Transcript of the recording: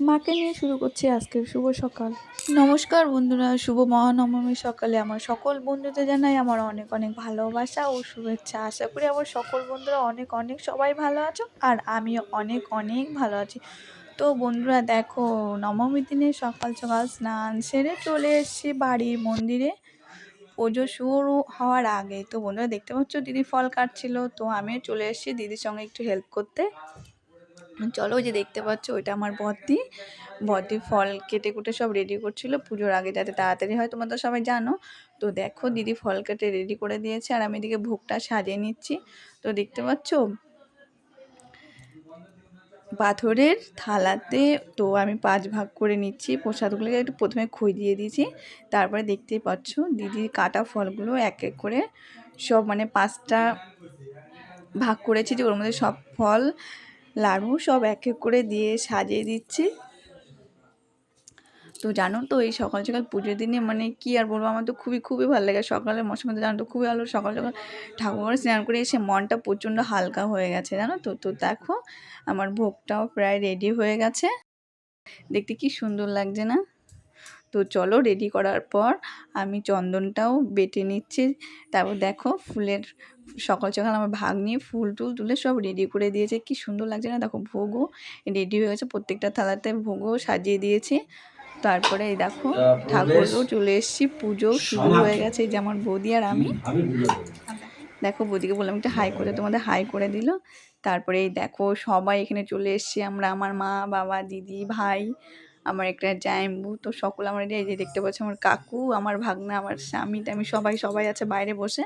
মাকে নিয়ে শুরু করছি আজকের শুভ সকাল। নমস্কার বন্ধুরা, শুভ মহানবমীর সকালে। আমার সকল বন্ধুদের জানাই আমার অনেক অনেক ভালোবাসা ও শুভেচ্ছা। আশা করি আমার সকল বন্ধুরা অনেক অনেক সবাই ভালো আছো আর আমিও অনেক অনেক ভালো আছি। তো বন্ধুরা, দেখো নবমীর দিনে সকাল সকাল স্নান সেরে চলে এসেছি বাড়ির মন্দিরে। পুজো শুরু হওয়ার আগে। তো বন্ধুরা, দেখতে পাচ্ছ দিদি ফল কাটছিল। তো আমিও চলে এসেছি দিদির সঙ্গে একটু হেল্প করতে। চলো যে দেখতে পাচ্ছ, ওইটা আমার বদ্দি বদ্দি ফল কেটে কুটে সব রেডি করছিল, পুজোর আগে যাতে তাড়াতাড়ি হয়, তোমরা তো সবাই জানো। তো দেখো দিদি ফল কেটে রেডি করে দিয়েছে, আর আমি এদিকে ভোগটা সাজিয়ে নিচ্ছি। তো দেখতে পাচ্ছ? পাথরের থালাতে তো আমি পাঁচ ভাগ করে নিচ্ছি, প্রসাদগুলোকে একটু প্রথমে খই দিয়ে দিয়েছি। তারপরে দেখতেই পাচ্ছ, দিদির কাটা ফলগুলো এক এক করে সব মানে পাঁচটা ভাগ করেছি যে ওর মধ্যে সব ফল লাড়ু সব এক এক করে দিয়ে সাজিয়ে দিচ্ছি। তো জানো তো, এই সকাল সকাল পুজোর দিনে মানে কি আর বলব, আমার তো খুবই খুবই ভালো লাগে সকালে মশার মধ্যে জানো তো খুবই ভালো, সকাল সকাল ঠাকুর স্নান করে এসে মনটা প্রচণ্ড হালকা হয়ে গেছে, জানো তো। তো দেখো, আমার ভোগটাও প্রায় রেডি হয়ে গেছে। দেখতে কি সুন্দর লাগছে না? তো চলো রেডি করার পর আমি চন্দনটাও বেটে নিচ্ছি। তারপর দেখো ফুলের সকাল সকাল আমার ভাগ নিয়ে ফুল টুল তুলে সব রেডি করে দিয়েছে। কি সুন্দর লাগছে না? দেখো ভোগও রেডি হয়ে গেছে। প্রত্যেকটা থালাতে ভোগও সাজিয়ে দিয়েছে। তারপরে এই দেখো ঠাকুরও চলে এসেছি। পুজো শুরু হয়ে গেছে। এই যে আমার বৌদি আর আমি। দেখো বৌদিকে বললাম একটা হাই করে তোমাদের হাই করে দিল। তারপরে এই দেখো সবাই এখানে চলে এসছি আমরা। আমার মা বাবা দিদি ভাই। আমার একটা জায়ম্বু তো সকল আমার এই যে দেখতে পাচ্ছি আমার কাকু, আমার ভাগনা, আমার স্বামী তামি সবাই সবাই আছে বাইরে বসে।